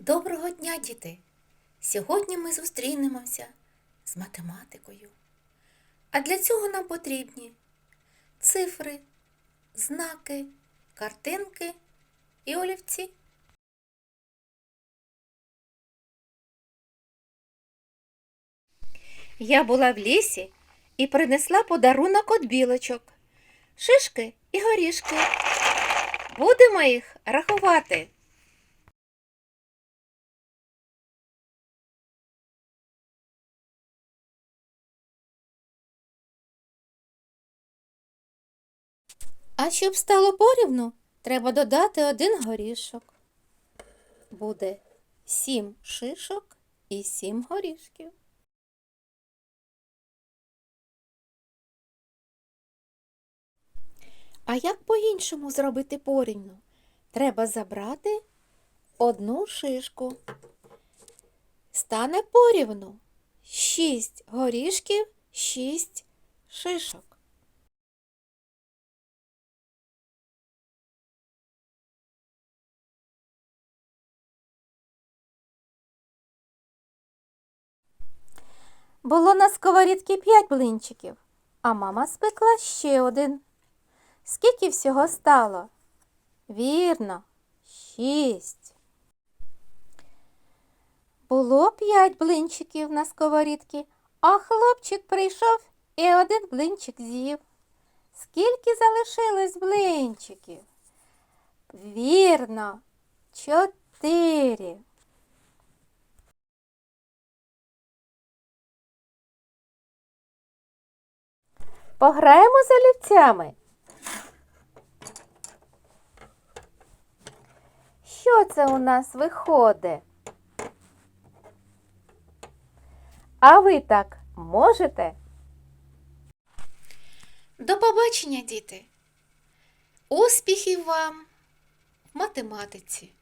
Доброго дня, діти! Сьогодні ми зустрінемося з математикою. А для цього нам потрібні цифри, знаки, картинки і олівці. Я була в лісі і принесла подарунок від білочок, шишки і горішки. Будемо їх рахувати. А щоб стало порівну, треба додати один горішок. Буде сім шишок і сім горішків. А як по-іншому зробити порівну? Треба забрати одну шишку. Стане порівну. Шість горішків, шість шишок. Було на сковорідці п'ять блинчиків, а мама спекла ще один. Скільки всього стало? Вірно, шість. Було п'ять блинчиків на сковорідці, а хлопчик прийшов і один блинчик з'їв. Скільки залишилось блинчиків? Вірно, чотири. Пограємо з олівцями. Що це у нас виходить? А ви так можете? До побачення, діти! Успіхів вам в математиці!